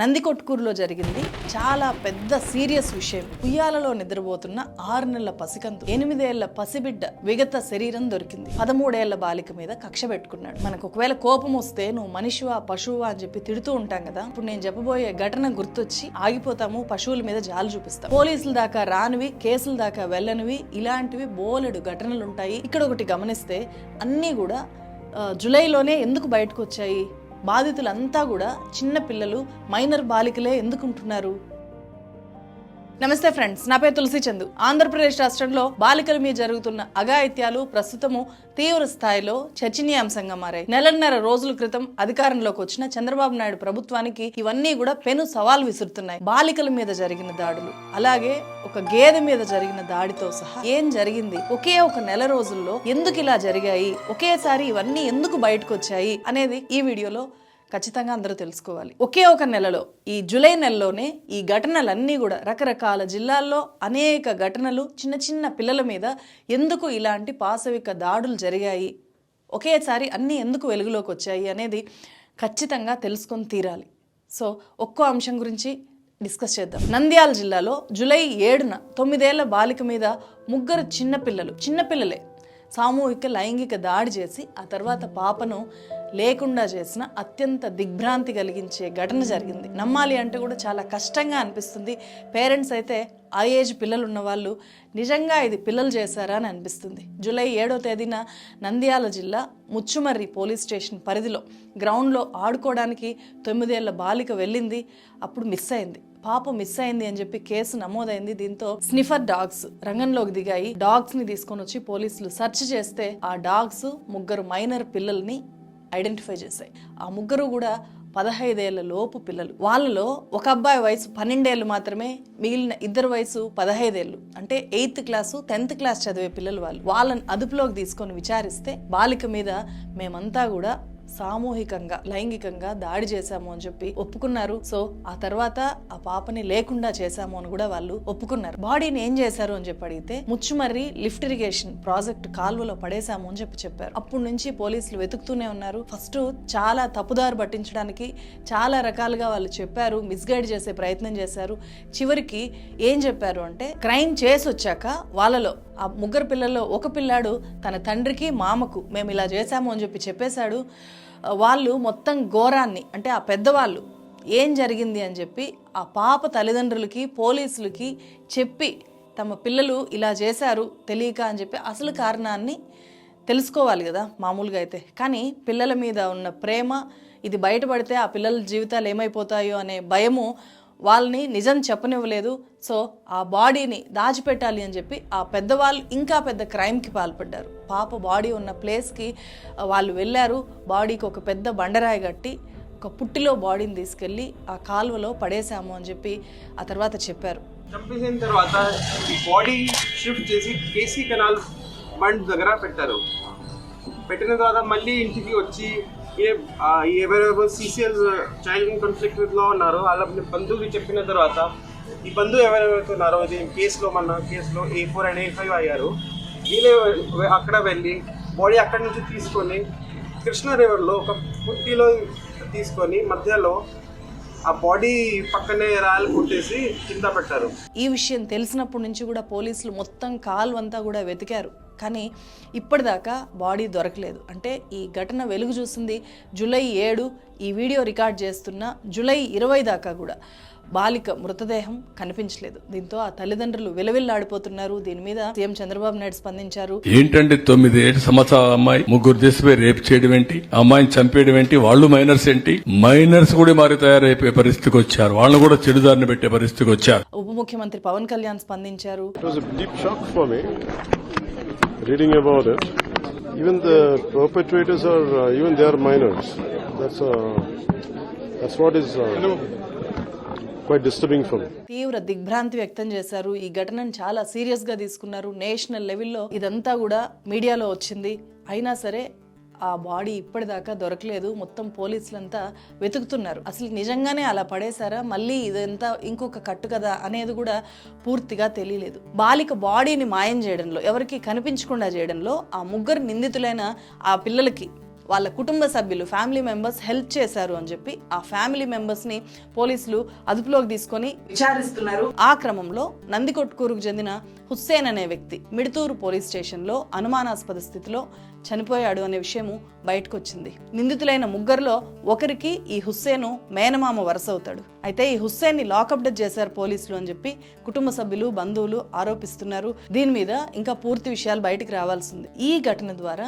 నందికొట్కూరులో జరిగింది చాలా పెద్ద సీరియస్ విషయం. ఉయ్యాలలో నిద్రపోతున్న ఆరు నెలల పసికంతు ఎనిమిదేళ్ళ పసిబిడ్డ విగత శరీరం దొరికింది. పదమూడేళ్ళ బాలిక మీద కక్ష పెట్టుకున్నాడు. మనకు ఒకవేళ కోపం వస్తే నువ్వు మనిషివా పశువా అని చెప్పి తిడుతూ ఉంటాం కదా. ఇప్పుడు నేను చెప్పబోయే ఘటన గుర్తొచ్చి ఆగిపోతాము పశువుల మీద జాలు చూపిస్తాం. పోలీసుల దాకా రానివి కేసుల దాకా వెళ్ళనివి ఇలాంటివి బోలెడు ఘటనలు ఉంటాయి ఇక్కడ ఒకటి గమనిస్తే అన్నీ కూడా జూలైలోనే ఎందుకు బయటకు వచ్చాయి బాధితులంతా కూడా చిన్న పిల్లలు మైనర్ బాలికలే ఎందుకుంటున్నారు? నమస్తే ఫ్రెండ్స్ నా పేరు తులసి చందు. ఆంధ్రప్రదేశ్ రాష్ట్రంలో బాలికల మీద జరుగుతున్న అఘాయిత్యాలు ప్రస్తుతము తీవ్ర స్థాయిలో చర్చనీయాంశంగా మారాయి. నెలన్నర రోజుల క్రితం అధికారంలోకి వచ్చిన చంద్రబాబు నాయుడు ప్రభుత్వానికి ఇవన్నీ కూడా పెను సవాల్ విసురుతున్నాయి. బాలికల మీద జరిగిన దాడులు అలాగే ఒక గేదె మీద జరిగిన దాడితో సహా ఏం జరిగింది? ఒకే ఒక నెల రోజుల్లో ఎందుకు ఇలా జరిగాయి? ఒకేసారి ఇవన్నీ ఎందుకు బయటకు వచ్చాయి? అనేది ఈ వీడియోలో ఖచ్చితంగా అందరూ తెలుసుకోవాలి. ఒకే ఒక నెలలో ఈ జూలై నెలలోనే ఈ ఘటనలన్నీ కూడా రకరకాల జిల్లాల్లో అనేక ఘటనలు చిన్న చిన్న పిల్లల మీద ఎందుకు ఇలాంటి పాశవిక దాడులు జరిగాయి ఒకేసారి అన్నీ ఎందుకు వెలుగులోకి వచ్చాయి అనేది ఖచ్చితంగా తెలుసుకొని తీరాలి. సో ఒక్కో అంశం గురించి డిస్కస్ చేద్దాం. నంద్యాల జిల్లాలో జూలై ఏడున తొమ్మిదేళ్ళ బాలిక మీద ముగ్గురు చిన్నపిల్లలు చిన్నపిల్లలే సామూహిక లైంగిక దాడి చేసి ఆ తర్వాత పాపను లేకుండా చేసిన అత్యంత దిగ్భ్రాంతి కలిగించే ఘటన జరిగింది. నమ్మాలి అంటే కూడా చాలా కష్టంగా అనిపిస్తుంది. పేరెంట్స్ అయితే ఆ ఏజ్ పిల్లలు ఉన్న వాళ్ళు నిజంగా ఇది పిల్లలు చేశారా అని అనిపిస్తుంది. జూలై ఏడో తేదీన నంద్యాల జిల్లా ముచ్చుమర్రి పోలీస్ స్టేషన్ పరిధిలో గ్రౌండ్లో ఆడుకోవడానికి తొమ్మిదేళ్ళ బాలిక వెళ్ళింది. అప్పుడు మిస్ అయింది. పాప మిస్ అయింది అని చెప్పి కేసు నమోదైంది. దీంతో స్నిఫర్ డాగ్స్ రంగంలోకి దిగాయి. డాగ్స్ని తీసుకొని వచ్చి పోలీసులు సెర్చ్ చేస్తే ఆ డాగ్స్ ముగ్గురు మైనర్ పిల్లల్ని ఐడెంటిఫై చేశాయి. ఆ ముగ్గురు కూడా పదహైదేళ్ళ లోపు పిల్లలు. వాళ్ళలో ఒక అబ్బాయి వయసు పన్నెండేళ్ళు మాత్రమే మిగిలిన ఇద్దరు వయసు పదహైదేళ్ళు అంటే ఎయిత్ క్లాసు టెన్త్ క్లాస్ చదివే పిల్లలు వాళ్ళు. వాళ్ళని అదుపులోకి తీసుకొని విచారిస్తే బాలిక మీద మేమంతా కూడా సామూహికంగా లైంగికంగా దాడి చేశాము అని చెప్పి ఒప్పుకున్నారు. సో ఆ తర్వాత ఆ పాపని లేకుండా చేశాము అని కూడా వాళ్ళు ఒప్పుకున్నారు. బాడీని ఏం చేశారు అని చెప్పి అడిగితే ముచ్చుమర్రి లిఫ్ట్ ఇరిగేషన్ ప్రాజెక్ట్ కాల్వలో పడేశాము అని చెప్పి చెప్పారు. అప్పటి నుంచి పోలీసులు వెతుకుతూనే ఉన్నారు. ఫస్ట్ చాలా తప్పుదారు పట్టించడానికి చాలా రకాలుగా వాళ్ళు చెప్పారు మిస్గైడ్ చేసే ప్రయత్నం చేశారు. చివరికి ఏం చెప్పారు అంటే క్రైమ్ చేసి వచ్చాక వాళ్ళలో ఆ ముగ్గురు పిల్లల్లో ఒక పిల్లాడు తన తండ్రికి మామకు మేము ఇలా చేశాము అని చెప్పి చెప్పేశాడు. వాళ్ళు మొత్తం ఘోరాన్ని అంటే ఆ పెద్దవాళ్ళు ఏం జరిగింది అని చెప్పి ఆ పాప తల్లిదండ్రులకి పోలీసులకి చెప్పి తమ పిల్లలు ఇలా చేశారు తెలియక అని చెప్పి అసలు కారణాన్ని తెలుసుకోవాలి కదా మామూలుగా అయితే. కానీ పిల్లల మీద ఉన్న ప్రేమ ఇది బయటపడితే ఆ పిల్లల జీవితాలు ఏమైపోతాయో అనే భయము వాళ్ళని నిజం చెప్పనివ్వలేదు. సో ఆ బాడీని దాచిపెట్టాలి అని చెప్పి ఆ పెద్దవాళ్ళు ఇంకా పెద్ద క్రైమ్కి పాల్పడ్డారు. పాప బాడీ ఉన్న ప్లేస్కి వాళ్ళు వెళ్ళారు. బాడీకి ఒక పెద్ద బండరాయి కట్టి ఒక పుట్టిలో బాడీని తీసుకెళ్ళి ఆ కాలువలో పడేశాము అని చెప్పి ఆ తర్వాత చెప్పారు. చంపేసిన తర్వాత బాడీ షిఫ్ట్ చేసి కేసీ కెనాల్ బండ్ దగ్గర పెట్టారు. పెట్టిన తర్వాత మళ్ళీ ఇంటికి వచ్చి ఏ ఎవరెవరు సీసీఎల్ చైల్డ్ కాన్ఫ్లిక్ట్లో ఉన్నారో వాళ్ళ బంధువులు చెప్పిన తర్వాత ఈ బంధువు ఎవరెవరైతే ఉన్నారో ఇది కేసులో మన కేసులో A four and A five అయ్యారు. వీళ్ళే అక్కడ వెళ్ళి బాడీ అక్కడి నుంచి తీసుకొని కృష్ణ రివర్లో ఒక పుట్టిలో తీసుకొని మధ్యలో ఆ బాడీ పక్కనే రాయలు కొట్టేసి కింద పెట్టారు. ఈ విషయం తెలిసినప్పటి నుంచి కూడా పోలీసులు మొత్తం కాల్వంతా కూడా వెతికారు. కానీ ఇప్పటిదాకా బాడీ దొరకలేదు. అంటే ఈ ఘటన వెలుగు చూసింది జూలై ఏడు ఈ వీడియో రికార్డ్ చేస్తున్న జూలై ఇరవై దాకా కూడా. బాలిక మృతదేహం కనిపించలేదు. దీంతో ఆ తల్లిదండ్రులు విలవిల్లాడిపోతున్నారు. దీని మీద సీఎం చంద్రబాబు నాయుడు స్పందించారు. ఏంటంటే తొమ్మిది ఏడు సంవత్సరాల అమ్మాయి? ముగ్గురు తీసిపోయి రేప్ చేయడం ఏంటి? అమ్మాయిని చంపేయడం ఏంటి? వాళ్ళు మైనర్స్ ఏంటి? మైనర్స్ కూడా మరి తయారైపోయే పరిస్థితికి వచ్చారు. వాళ్ళని కూడా చెడుదారిని పెట్టే పరిస్థితికి వచ్చారు. ఉప ముఖ్యమంత్రి పవన్ కళ్యాణ్ స్పందించారు. Reading about it. Even the perpetrators are uh, even they are minors. That's uh, that's what is uh, quite disturbing for me. తీవ్ర దిగ్భ్రాంతి వ్యక్తం చేశారు ఈ ఘటనను చాలా సీరియస్గా తీసుకున్నారు నేషనల్ లెవెల్లో ఇదంతా కూడా మీడియాలో వచ్చింది అయినా సరే ఆ బాడీ ఇప్పటిదాకా దొరకలేదు. మొత్తం పోలీసులంతా వెతుకుతున్నారు. అసలు నిజంగానే అలా పడేశారా? మళ్ళీ ఇదంతా ఇంకొక కట్టు కదా అనేది కూడా పూర్తిగా తెలియలేదు. బాలిక బాడీని మాయం చేయడంలో ఎవరికి కనిపించకుండా చేయడంలో ఆ ముగ్గురు నిందితులైన ఆ పిల్లలకి వాళ్ళ కుటుంబ సభ్యులు ఫ్యామిలీ మెంబర్స్ హెల్ప్ చేశారు అని చెప్పి ఆ ఫ్యామిలీ మెంబర్స్ని పోలీసులు అదుపులోకి తీసుకొని విచారిస్తున్నారు. ఆ క్రమంలో నందికొట్కూరుకు చెందిన హుస్సేన్ అనే వ్యక్తి మిడుతూరు పోలీస్ స్టేషన్లో అనుమానాస్పద స్థితిలో చనిపోయాడు అనే విషయము బయటకు వచ్చింది నిందితులైన ముగ్గురులో ఒకరికి ఈ హుస్సేను మేనమామ వరుస అవుతాడు. అయితే ఈ హుస్సేన్ని లాకప్ డెత్ చేశారు పోలీసులు అని చెప్పి కుటుంబ సభ్యులు బంధువులు ఆరోపిస్తున్నారు. దీని మీద ఇంకా పూర్తి విషయాలు బయటికి రావాల్సింది. ఈ ఘటన ద్వారా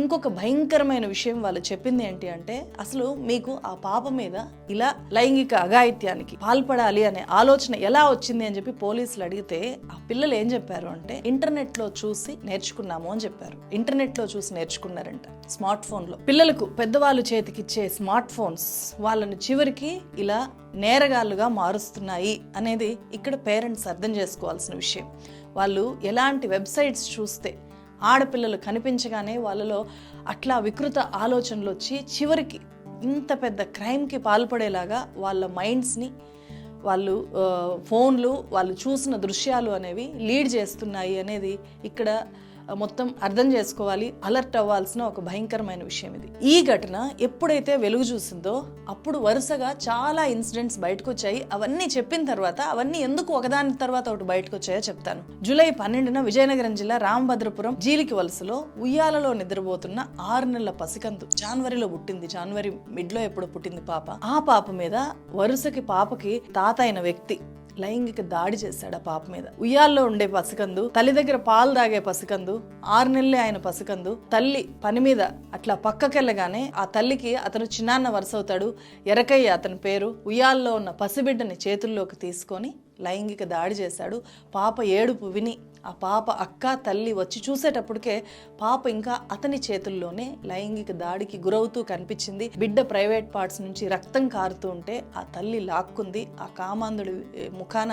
ఇంకొక భయంకరమైన విషయం వాళ్ళు చెప్పింది ఏంటి అంటే అసలు మీకు ఆ పాప మీద ఇలా లైంగిక అఘాయిత్యానికి పాల్పడాలి అనే ఆలోచన ఎలా వచ్చింది అని చెప్పి పోలీసులు అడిగితే ఆ పిల్లలు ఏం చెప్పారు అంటే ఇంటర్నెట్లో చూసి నేర్చుకున్నాము అని చెప్పారు. ఇంటర్నెట్లో చూసి నేర్చుకున్నారంట స్మార్ట్ ఫోన్లో పిల్లలకు పెద్దవాళ్ళు చేతికిచ్చే స్మార్ట్ ఫోన్స్ వాళ్ళని చివరికి ఇలా నేరగాళ్ళుగా మారుస్తున్నాయి అనేది ఇక్కడ పేరెంట్స్ అర్థం చేసుకోవాల్సిన విషయం. వాళ్ళు ఎలాంటి వెబ్సైట్స్ చూస్తే ఆడపిల్లలు కనిపించగానే వాళ్ళలో అట్లా వికృత ఆలోచనలు వచ్చి చివరికి ఇంత పెద్ద క్రైమ్కి పాల్పడేలాగా వాళ్ళ మైండ్స్ని వాళ్ళు ఫోన్లు వాళ్ళు చూసిన దృశ్యాలు అనేవి లీడ్ చేస్తున్నాయి అనేది ఇక్కడ మొత్తం అర్థం చేసుకోవాలి అలర్ట్ అవ్వాల్సిన ఒక భయంకరమైన విషయం ఇది. ఈ ఘటన ఎప్పుడైతే వెలుగు చూసిందో అప్పుడు వరుసగా చాలా ఇన్సిడెంట్స్ బయటకు వచ్చాయి అవన్నీ చెప్పిన తర్వాత అవన్నీ ఎందుకు ఒకదాని తర్వాత ఒకటి బయటకు వచ్చాయో చెప్తాను. జూలై పన్నెండున విజయనగరం జిల్లా రామభద్రపురం జీలికి వలసలో ఉయ్యాలలో నిద్రపోతున్న ఆరు నెలల పసికందు. జాన్వరిలో పుట్టింది జాన్వరి మిడ్లో ఎప్పుడు పుట్టింది పాప. ఆ పాప మీద వరుసకి పాపకి తాత అయిన వ్యక్తి లైంగిక దాడి చేశాడు ఆ పాప మీద. ఉయ్యాల్లో ఉండే పసికందు తల్లి దగ్గర పాలు తాగే పసికందు ఆరు నెలలే ఆయన పసికందు తల్లి పని మీద అట్లా పక్కకెళ్ళగానే ఆ తల్లికి అతను చిన్నాన్న వరుస అవుతాడు ఎరకయ్య అతని పేరు ఉయ్యాల్లో ఉన్న పసిబిడ్డని చేతుల్లోకి తీసుకొని లైంగిక దాడి చేశాడు. పాప ఏడుపు విని ఆ పాప అక్క తల్లి వచ్చి చూసేటప్పటికే పాప ఇంకా అతని చేతుల్లోనే లైంగిక దాడికి గురవుతూ కనిపించింది. బిడ్డ ప్రైవేట్ పార్ట్స్ నుంచి రక్తం కారుతూ ఉంటే ఆ తల్లి లాక్కుంది. ఆ కామాంధుడి ముఖాన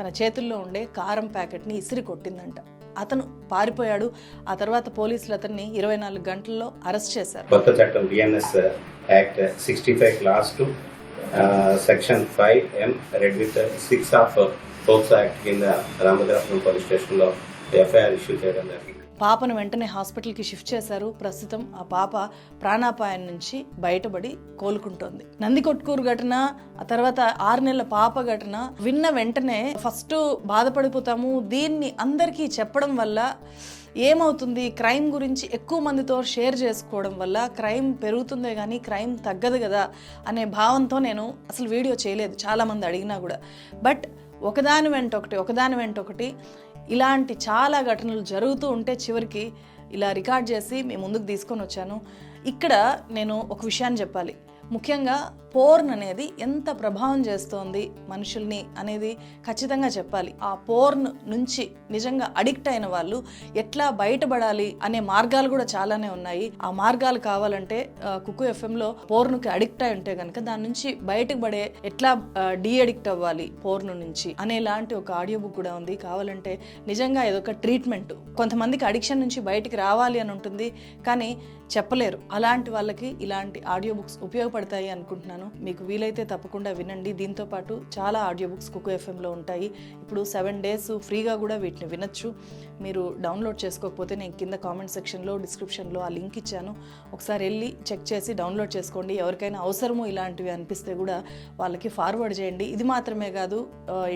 తన చేతుల్లో ఉండే కారం ప్యాకెట్ని ఇసిరి కొట్టిందంట. అతను పారిపోయాడు. ఆ తర్వాత పోలీసులు అతన్ని ఇరవై నాలుగు గంటల్లో అరెస్ట్ చేశారు. కొత్త చట్టం BNS act sixty five clause two section five M read with six of POCSO act కింద పోలీస్ స్టేషన్లో ఎఫ్ఐఆర్ ఇష్యూ చేయడం జరిగింది. పాపను వెంటనే హాస్పిటల్కి షిఫ్ట్ చేశారు. ప్రస్తుతం ఆ పాప ప్రాణాపాయం నుంచి బయటపడి కోలుకుంటోంది. నందికొట్కూరు ఘటన ఆ తర్వాత ఆరు నెలల పాప ఘటన విన్న వెంటనే ఫస్ట్ బాధపడిపోతాము. దీన్ని అందరికీ చెప్పడం వల్ల ఏమవుతుంది? క్రైమ్ గురించి ఎక్కువ మందితో షేర్ చేసుకోవడం వల్ల క్రైమ్ పెరుగుతుందే కానీ క్రైమ్ తగ్గదు కదా అనే భావంతో నేను అసలు వీడియో చేయలేదు. చాలామంది అడిగినా కూడా. బట్ ఒకదాని వెంట ఒకటి ఒకదాని వెంట ఒకటి ఇలాంటి చాలా ఘటనలు జరుగుతూ ఉంటే చివరికి ఇలా రికార్డ్ చేసి మీ ముందుకు తీసుకొని వచ్చాను. ఇక్కడ నేను ఒక విషయాన్ని చెప్పాలి. ముఖ్యంగా పోర్న్ అనేది ఎంత ప్రభావం చేస్తోంది మనుషుల్ని అనేది ఖచ్చితంగా చెప్పాలి. ఆ పోర్న్ నుంచి నిజంగా అడిక్ట్ అయిన వాళ్ళు ఎట్లా బయటపడాలి అనే మార్గాలు కూడా చాలానే ఉన్నాయి. ఆ మార్గాలు కావాలంటే కుక్కు ఎఫ్ఎంలో పోర్నుకి అడిక్ట్ అయి ఉంటే కనుక దాని నుంచి బయటకు పడే ఎట్లా డీ అడిక్ట్ అవ్వాలి పోర్ను నుంచి అనేలాంటి ఒక ఆడియో బుక్ కూడా ఉంది. కావాలంటే నిజంగా ఇదొక ట్రీట్మెంట్. కొంతమందికి అడిక్షన్ నుంచి బయటికి రావాలి అని ఉంటుంది కానీ చెప్పలేరు. అలాంటి వాళ్ళకి ఇలాంటి ఆడియో బుక్స్ ఉపయోగపడతాయి అనుకుంటున్నాను. మీకు వీలైతే తప్పకుండా వినండి. దీంతో పాటు చాలా ఆడియో బుక్స్ కుకు ఎఫ్ఎంలో ఉంటాయి. ఇప్పుడు సెవెన్ డేస్ ఫ్రీగా కూడా వీటిని వినొచ్చు. మీరు డౌన్లోడ్ చేసుకోకపోతే నేను కింద కామెంట్ సెక్షన్లో డిస్క్రిప్షన్లో ఆ లింక్ ఇచ్చాను. ఒకసారి వెళ్ళి చెక్ చేసి డౌన్లోడ్ చేసుకోండి. ఎవరికైనా అవసరము ఇలాంటివి అనిపిస్తే కూడా వాళ్ళకి ఫార్వర్డ్ చేయండి. ఇది మాత్రమే కాదు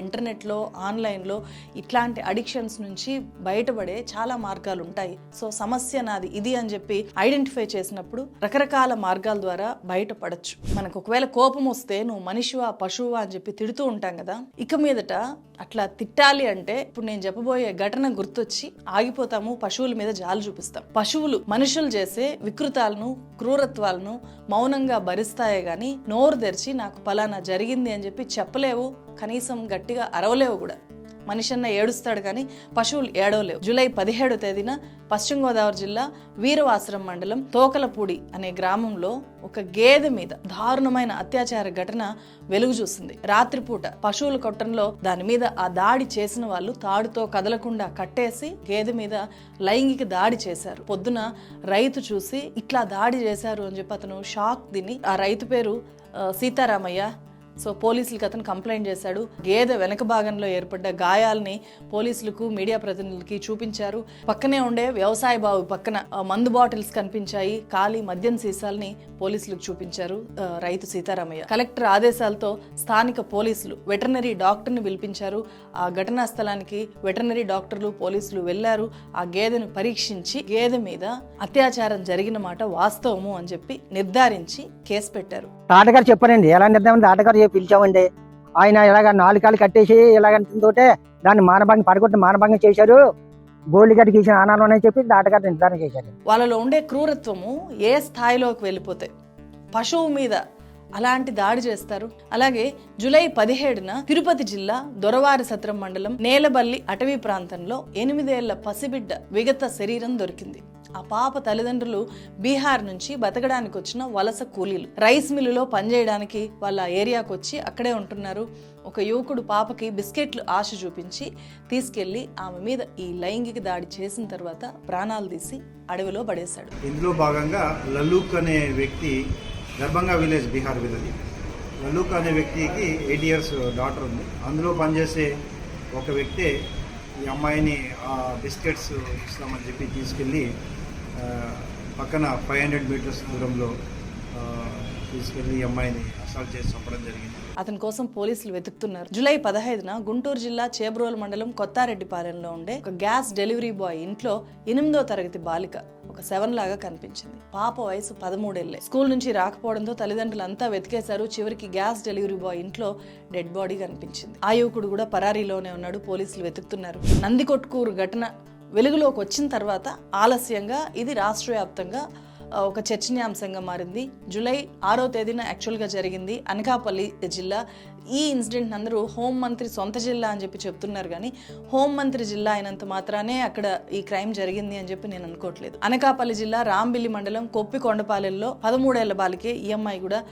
ఇంటర్నెట్లో ఆన్లైన్లో ఇట్లాంటి అడిక్షన్స్ నుంచి బయటపడే చాలా మార్గాలు ఉంటాయి. సో సమస్య నాది ఇది అని చెప్పి ఐడెంటిఫై చేసినప్పుడు రకరకాల మార్గాల ద్వారా బయటపడచ్చు. మనకు ఒకవేళ కోపం వస్తే నువ్వు మనిషివా పశువా అని చెప్పి తిడుతూ ఉంటాం కదా ఇక మీదట అట్లా తిట్టాలి అంటే ఇప్పుడు నేను చెప్పబోయే ఘటన గుర్తొచ్చి ఆగిపోతాము పశువుల మీద జాలు చూపిస్తాం. పశువులు మనుషులు చేసే వికృతాలను క్రూరత్వాలను మౌనంగా భరిస్తాయే గాని నోరు తెరిచి నాకు పలానా జరిగింది అని చెప్పి చెప్పలేవు కనీసం గట్టిగా అరవలేవు కూడా. మనిషి అన్న ఏడుస్తాడు కానీ పశువులు ఏడవలేవు. జూలై పదిహేడో తేదీన పశ్చిమ గోదావరి జిల్లా వీరవాసరం మండలం తోకలపూడి అనే గ్రామంలో ఒక గేదె మీద దారుణమైన అత్యాచార ఘటన వెలుగు చూసింది. రాత్రిపూట పశువుల కొట్టంలో దాని మీద ఆ దాడి చేసిన వాళ్ళు తాడుతో కదలకుండా కట్టేసి గేదె మీద లైంగిక దాడి చేశారు. పొద్దున రైతు చూసి ఇట్లా దాడి చేశారు అని చెప్పి అతను షాక్ తిని ఆ రైతు పేరు సీతారామయ్య సో పోలీసులకు అతను కంప్లైంట్ చేశాడు. గేదె వెనక భాగంలో ఏర్పడ్డ గాయాల్ని పోలీసులకు మీడియా ప్రతినిధులకి చూపించారు. పక్కనే ఉండే వ్యవసాయ బావి పక్కన మందు బాటిల్స్ కనిపించాయి. ఖాళీ మద్యం సీసాల్ని పోలీసులకు చూపించారు రైతు సీతారామయ్య. కలెక్టర్ ఆదేశాలతో స్థానిక పోలీసులు వెటర్నరీ డాక్టర్ని పిలిపించారు. ఆ ఘటనా స్థలానికి వెటర్నరీ డాక్టర్లు పోలీసులు వెళ్ళారు ఆ గేదెను పరీక్షించి గేదె మీద అత్యాచారం జరిగిన మాట వాస్తవము అని చెప్పి నిర్ధారించి కేసు పెట్టారు. ఆటగారు చెప్పారండి. ఎలా నిర్ధారణ? ఆటగారు పిలిచామండి. ఆయన ఇలాగ నాలుగు కాళ్ళు కట్టేసి ఇలాగంటుందోటే దాన్ని మానభంగం పడగొట్టి మానభంగం చేశారు. గోల్డ్ గీసిన ఆనాలు అని చెప్పి ఆటగారు నిర్ధారణ చేశారు. వాళ్ళలో ఉండే క్రూరత్వము ఏ స్థాయిలోకి వెళ్ళిపోతే పశువు మీద అలాంటి దాడి చేస్తారు. అలాగే జూలై పదిహేడున తిరుపతి జిల్లా దొరవారి సత్రం మండలం నేలబల్లి అటవీ ప్రాంతంలో ఎనిమిదేళ్ళ పసిబిడ్డ విగత శరీరం దొరికింది. ఆ పాప తల్లిదండ్రులు బీహార్ నుంచి బతకడానికి వచ్చిన వలస కూలీలు. రైస్ మిల్లులో పనిచేయడానికి వాళ్ళ ఏరియాకు వచ్చి అక్కడే ఉంటున్నారు. ఒక యువకుడు పాపకి బిస్కెట్లు ఆశ చూపించి తీసుకెళ్ళి ఆమె మీద ఈ లైంగిక దాడి చేసిన తర్వాత ప్రాణాలు తీసి అడవిలో పడేశాడు. ఇందులో భాగంగా లల్లూక్ అనే వ్యక్తి దర్భంగా విలేజ్ బీహార్ విలేజ్. లల్లూక్ అనే వ్యక్తికి ఎయిట్ ఇయర్స్ డాటర్ ఉంది. అందులో పనిచేసే ఒక వ్యక్తే ఈ అమ్మాయిని బిస్కెట్స్ ఇస్తామని చెప్పి తీసుకెళ్ళి పక్కన ఫైవ్ హండ్రెడ్ మీటర్స్ దూరంలో తీసుకెళ్ళి ఈ అమ్మాయిని అసాల్ట్ చేసి చంపడం జరిగింది. అతని కోసం పోలీసులు వెతుకుతున్నారు. జూలై పదహైదున గుంటూరు జిల్లా చేబ్రోల్ మండలం కొత్తారెడ్డిపాలెంలో ఉండే ఒక గ్యాస్ డెలివరీ బాయ్ ఇంట్లో ఎనిమిదో తరగతి బాలిక ఒక సెవెన్ లాగా కనిపించింది. పాప వయసు పదమూడేళ్ళే స్కూల్ నుంచి రాకపోవడంతో తల్లిదండ్రులు అంతా వెతికేశారు. చివరికి గ్యాస్ డెలివరీ బాయ్ ఇంట్లో డెడ్ బాడీ కనిపించింది. ఆ యువకుడు కూడా పరారీలోనే ఉన్నాడు. పోలీసులు వెతుకుతున్నారు. నందికొట్కూరు ఘటన వెలుగులోకి వచ్చిన తర్వాత ఆలస్యంగా ఇది రాష్ట్ర వ్యాప్తంగా ఒక చర్చనీయాంశంగా మారింది. జూలై ఆరో తేదీన యాక్చువల్గా జరిగింది అనకాపల్లి జిల్లా. ఈ ఇన్సిడెంట్ అందరూ హోంమంత్రి సొంత జిల్లా అని చెప్పి చెప్తున్నారు కానీ హోంమంత్రి జిల్లా అయినంత మాత్రానే అక్కడ ఈ క్రైమ్ జరిగింది అని చెప్పి నేను అనుకోవట్లేదు. అనకాపల్లి జిల్లా రాంబిల్లి మండలం కొప్పికొండపాలెంలో పదమూడేళ్ళ బాలికే ఈఎంఐ కూడా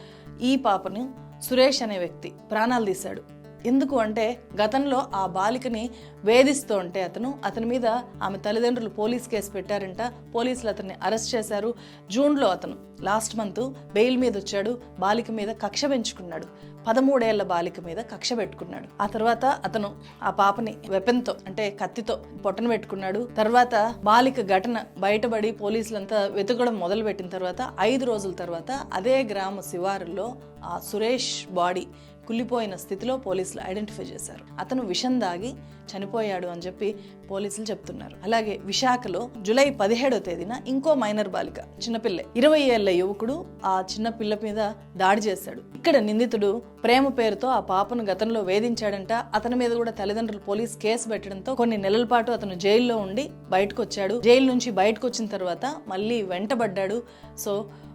ఈ పాపను సురేష్ అనే వ్యక్తి ప్రాణాలు తీశాడు. ఎందుకు అంటే గతంలో ఆ బాలికని వేధిస్తూ ఉంటే అతను అతని మీద ఆమె తల్లిదండ్రులు పోలీస్ కేసు పెట్టారంట. పోలీసులు అతన్ని అరెస్ట్ చేశారు. జూన్లో అతను లాస్ట్ మంత్ బెయిల్ మీద వచ్చాడు. బాలిక మీద కక్ష పెంచుకున్నాడు. పదమూడేళ్ళ బాలిక మీద కక్ష పెట్టుకున్నాడు. ఆ తర్వాత అతను ఆ పాపని వెపన్తో అంటే కత్తితో పొట్టన పెట్టుకున్నాడు. తర్వాత బాలిక ఘటన బయటపడి పోలీసులంతా వెతకడం మొదలుపెట్టిన తర్వాత ఐదు రోజుల తర్వాత అదే గ్రామ శివారులో ఆ సురేష్ బాడీ కుళ్ళిపోయిన స్థితిలో పోలీసులు ఐడెంటిఫై చేశారు. అతను విషం దాగి చనిపోయాడు అని చెప్పి పోలీసులు చెప్తున్నారు. అలాగే విశాఖలో జూలై పదిహేడో తేదీన ఇంకో మైనర్ బాలిక చిన్నపిల్ల ఇరవై ఏళ్ళ యువకుడు ఆ చిన్న పిల్ల మీద దాడి చేశాడు. ఇక్కడ నిందితుడు ప్రేమ పేరుతో ఆ పాపను గతంలో వేధించాడంట. అతని మీద కూడా తల్లిదండ్రులు పోలీస్ కేసు పెట్టడంతో కొన్ని నెలల పాటు అతను జైల్లో ఉండి బయటకు వచ్చాడు జైలు నుంచి బయటకు వచ్చిన తర్వాత మళ్ళీ వెంటబడ్డాడు. సో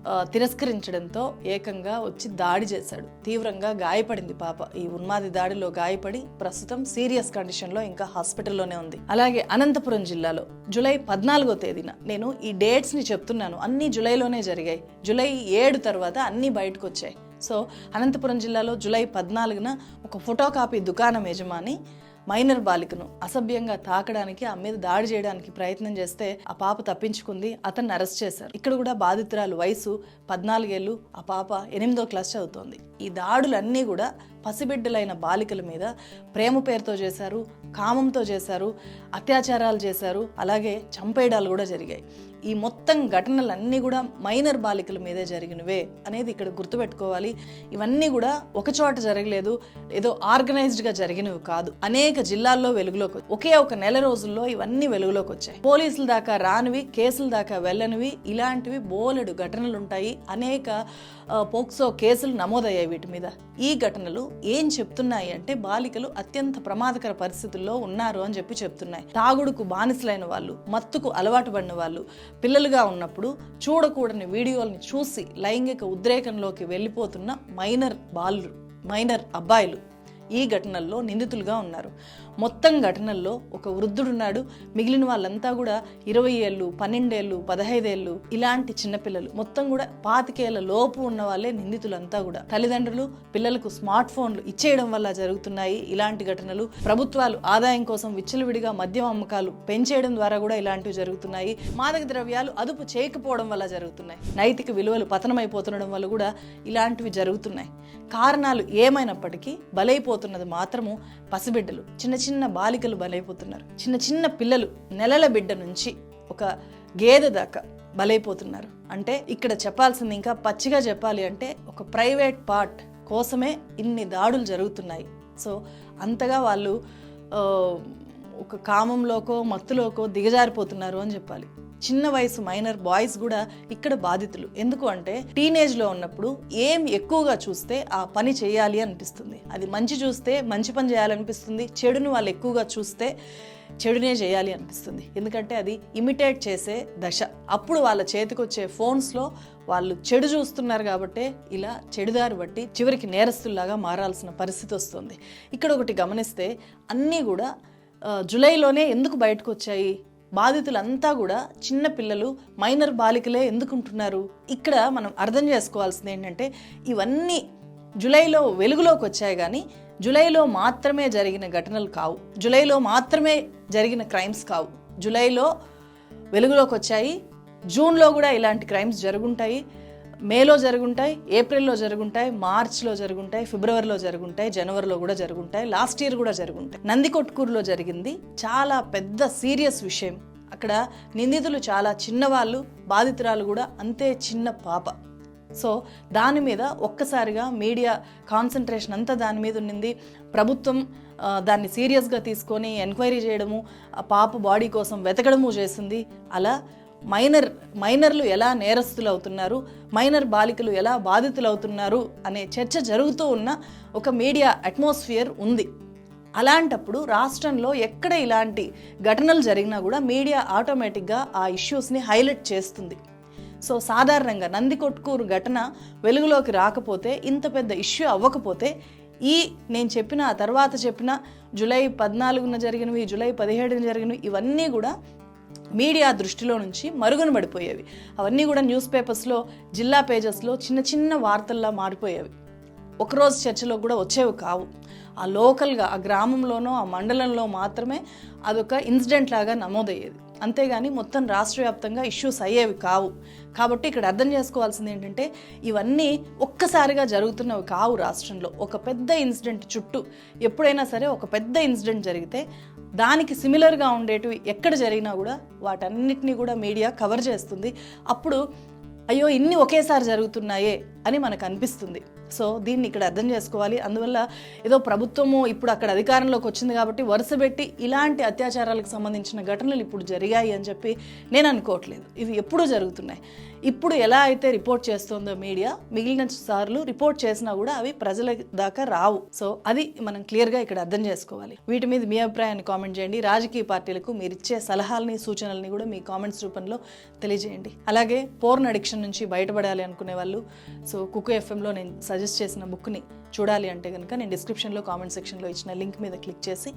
తిరస్కరించడంతో ఏకంగా వచ్చి దాడి చేశాడు. తీవ్రంగా గాయపడింది పాప. ఈ ఉన్మాది దాడిలో గాయపడి ప్రస్తుతం సీరియస్ కండిషన్లో ఇంకా హాస్పిటల్లోనే ఉంది. అలాగే అనంతపురం జిల్లాలో జూలై పద్నాలుగో తేదీన నేను ఈ డేట్స్ని చెప్తున్నాను. అన్ని జూలైలోనే జరిగాయి. జూలై ఏడు తర్వాత అన్ని బయటకు వచ్చాయి సో అనంతపురం జిల్లాలో జూలై పద్నాలుగున ఒక ఫోటోకాపీ దుకాణం యజమాని మైనర్ బాలికను అసభ్యంగా తాకడానికి ఆ మీద దాడి చేయడానికి ప్రయత్నం చేస్తే ఆ పాప తప్పించుకుంది అతన్ని అరెస్ట్ చేశారు. ఇక్కడ కూడా బాధితురాలు వయసు పద్నాలుగేళ్ళు ఆ పాప ఎనిమిదో క్లాస్ చదువుతోంది. ఈ దాడులన్నీ కూడా పసిబిడ్డలైన బాలికల మీద ప్రేమ పేరుతో చేశారు కామంతో చేశారు అత్యాచారాలు చేశారు అలాగే చంపేయడాలు కూడా జరిగాయి. ఈ మొత్తం ఘటనలన్నీ కూడా మైనర్ బాలికల మీదే జరిగినవే అనేది ఇక్కడ గుర్తుపెట్టుకోవాలి. ఇవన్నీ కూడా ఒకచోట జరగలేదు ఏదో ఆర్గనైజ్డ్గా జరిగినవి కాదు. అనేక జిల్లాల్లో వెలుగులోకి ఒకే ఒక నెల రోజుల్లో ఇవన్నీ వెలుగులోకి వచ్చాయి. పోలీసుల దాకా రానివి కేసుల దాకా వెళ్ళనివి ఇలాంటివి బోలెడు ఘటనలు ఉంటాయి అనేక పోక్సో కేసులు నమోదయ్యాయి వీటి మీద. ఈ ఘటనలు ఏం చెప్తున్నాయి అంటే బాలికలు అత్యంత ప్రమాదకర పరిస్థితుల్లో ఉన్నారు అని చెప్పి చెప్తున్నాయి. తాగుడుకు బానిసలైన వాళ్ళు మత్తుకు అలవాటు పడిన వాళ్ళు పిల్లలుగా ఉన్నప్పుడు చూడకూడని వీడియోల్ని చూసి లైంగిక ఉద్రేకంలోకి వెళ్ళిపోతున్న మైనర్ బాలు మైనర్ అబ్బాయిలు. ఈ ఘటనల్లో నిందితులుగా ఉన్నారు. మొత్తం ఘటనల్లో ఒక వృద్ధుడున్నాడు. మిగిలిన వాళ్ళంతా కూడా ఇరవై ఏళ్ళు పన్నెండేళ్ళు పదహైదేళ్ళు ఇలాంటి చిన్నపిల్లలు మొత్తం కూడా పాతికేళ్ళ లోపు ఉన్న వాళ్ళే నిందితులంతా కూడా. తల్లిదండ్రులు పిల్లలకు స్మార్ట్ ఫోన్లు ఇచ్చేయడం వల్ల జరుగుతున్నాయి ఇలాంటి ఘటనలు. ప్రభుత్వాలు ఆదాయం కోసం విచ్చలవిడిగా మద్యం అమ్మకాలు పెంచేయడం ద్వారా కూడా ఇలాంటివి జరుగుతున్నాయి. మాదక ద్రవ్యాలు అదుపు చేయకపోవడం వల్ల జరుగుతున్నాయి. నైతిక విలువలు పతనమైపోతుండడం వల్ల కూడా ఇలాంటివి జరుగుతున్నాయి. కారణాలు ఏమైనప్పటికీ బలైపోతున్నది మాత్రము పసిబిడ్డలు. చిన్న చిన్న బాలికలు బలైపోతున్నారు. చిన్న చిన్న పిల్లలు నెలల బిడ్డ నుంచి ఒక గేదె దాకా బలైపోతున్నారు. అంటే ఇక్కడ చెప్పాల్సింది ఇంకా పచ్చిగా చెప్పాలి అంటే ఒక ప్రైవేట్ పార్ట్ కోసమే ఇన్ని దాడులు జరుగుతున్నాయి. సో అంతగా వాళ్ళు ఒక కామంలోకో మత్తులోకో దిగజారిపోతున్నారు అని చెప్పాలి. చిన్న వయసు మైనర్ బాయ్స్ కూడా ఇక్కడ బాధితులు. ఎందుకు అంటే టీనేజ్లో ఉన్నప్పుడు ఏం ఎక్కువగా చూస్తే ఆ పని చేయాలి అనిపిస్తుంది. అది మంచి చూస్తే మంచి పని చేయాలనిపిస్తుంది. చెడును వాళ్ళు ఎక్కువగా చూస్తే చెడునే చేయాలి అనిపిస్తుంది. ఎందుకంటే అది ఇమిటేట్ చేసే దశ. అప్పుడు వాళ్ళ చేతికొచ్చే ఫోన్స్లో వాళ్ళు చెడు చూస్తున్నారు కాబట్టి ఇలా చెడుదారి బట్టి చివరికి నేరస్తుల్లాగా మారాల్సిన పరిస్థితి వస్తుంది. ఇక్కడ ఒకటి గమనిస్తే అన్నీ కూడా జూలైలోనే ఎందుకు బయటకు వచ్చాయి బాధితులంతా కూడా చిన్న పిల్లలు మైనర్ బాలికలే ఎందుకు ఉంటున్నారు ఇక్కడ మనం అర్థం చేసుకోవాల్సింది ఏంటంటే ఇవన్నీ జూలైలో వెలుగులోకి వచ్చాయి కానీ జూలైలో మాత్రమే జరిగిన ఘటనలు కావు. జూలైలో మాత్రమే జరిగిన క్రైమ్స్ కావు. జూలైలో వెలుగులోకి వచ్చాయి. జూన్లో కూడా ఇలాంటి క్రైమ్స్ జరుగుంటాయి. మేలో జరుగుంటాయి ఏప్రిల్లో జరుగుంటాయి మార్చ్లో జరుగుంటాయి ఫిబ్రవరిలో జరుగుంటాయి జనవరిలో కూడా జరుగుంటాయి లాస్ట్ ఇయర్ కూడా జరుగుంటాయి. నందికొట్కూరులో జరిగింది. చాలా పెద్ద సీరియస్ విషయం. అక్కడ నిందితులు చాలా చిన్నవాళ్ళు బాధితురాలు కూడా అంతే చిన్న పాప. సో దాని మీద ఒక్కసారిగా మీడియా కాన్సన్ట్రేషన్ అంతా దాని మీద ఉండింది. ప్రభుత్వం దాన్ని సీరియస్గా తీసుకొని ఎంక్వైరీ చేయడము ఆ పాప బాడీ కోసం వెతకడము చేసింది. అలా మైనర్ మైనర్లు ఎలా నేరస్తులు అవుతున్నారు మైనర్ బాలికలు ఎలా బాధితులు అవుతున్నారు అనే చర్చ జరుగుతూ ఉన్న ఒక మీడియా అట్మాస్ఫియర్ ఉంది. అలాంటప్పుడు రాష్ట్రంలో ఎక్కడ ఇలాంటి ఘటనలు జరిగినా కూడా మీడియా ఆటోమేటిక్గా ఆ ఇష్యూస్ని హైలైట్ చేస్తుంది. సో సాధారణంగా నందికొట్కూరు ఘటన వెలుగులోకి రాకపోతే ఇంత పెద్ద ఇష్యూ అవ్వకపోతే ఈ నేను చెప్పిన ఆ తర్వాత చెప్పిన జూలై పద్నాలుగున జరిగినవి జూలై పదిహేడున జరిగినవి ఇవన్నీ కూడా మీడియా దృష్టిలో నుంచి మరుగున పడిపోయేవి. అవన్నీ కూడా న్యూస్ పేపర్స్లో జిల్లా పేజెస్లో చిన్న చిన్న వార్తల్లా మారిపోయేవి. ఒకరోజు చర్చలో కూడా వచ్చేవి కావు. ఆ లోకల్గా ఆ గ్రామంలోనో ఆ మండలంలో మాత్రమే అదొక ఇన్సిడెంట్ లాగా నమోదయ్యేది. అంతేగాని మొత్తం రాష్ట్ర వ్యాప్తంగా ఇష్యూస్ అయ్యేవి కావు. కాబట్టి ఇక్కడ అర్థం చేసుకోవాల్సింది ఏంటంటే ఇవన్నీ ఒక్కసారిగా జరుగుతున్నవి కావు రాష్ట్రంలో. ఒక పెద్ద ఇన్సిడెంట్ చుట్టూ ఎప్పుడైనా సరే ఒక పెద్ద ఇన్సిడెంట్ జరిగితే దానికి సిమిలర్గా ఉండేటివి ఎక్కడ జరిగినా కూడా వాటన్నిటిని కూడా మీడియా కవర్ చేస్తుంది. అప్పుడు అయ్యో ఇన్ని ఒకేసారి జరుగుతున్నాయే అని మనకు అనిపిస్తుంది. సో దీన్ని ఇక్కడ అర్థం చేసుకోవాలి. అందువల్ల ఏదో ప్రభుత్వము ఇప్పుడు అక్కడ అధికారంలోకి వచ్చింది కాబట్టి వరుస పెట్టి ఇలాంటి అత్యాచారాలకు సంబంధించిన ఘటనలు ఇప్పుడు జరిగాయి అని చెప్పి నేను అనుకోవట్లేదు. ఇవి ఎప్పుడూ జరుగుతున్నాయి. ఇప్పుడు ఎలా అయితే రిపోర్ట్ చేస్తుందో మీడియా మిగిలిన సార్లు రిపోర్ట్ చేసినా కూడా అవి ప్రజల దాకా రావు. సో అది మనం క్లియర్గా ఇక్కడ అర్థం చేసుకోవాలి. వీటి మీద మీ అభిప్రాయాన్ని కామెంట్ చేయండి. రాజకీయ పార్టీలకు మీరు ఇచ్చే సలహాలని సూచనల్ని కూడా మీ కామెంట్స్ రూపంలో తెలియజేయండి. అలాగే పోర్న్ అడిక్షన్ నుంచి బయటపడాలి అనుకునే వాళ్ళు సో కుకు ఎఫ్ఎంలో నేను సజెస్ట్ చేసిన బుక్ని చూడాలి అంటే కనుక నేను డిస్క్రిప్షన్లో కామెంట్ సెక్షన్లో ఇచ్చిన లింక్ మీద క్లిక్ చేసి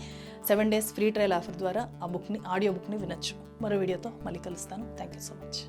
seven days free trial offer ద్వారా ఆ బుక్ని ఆడియో బుక్ని వినొచ్చు. మరో వీడియోతో మళ్ళీ కలుస్తాను. Thank you so much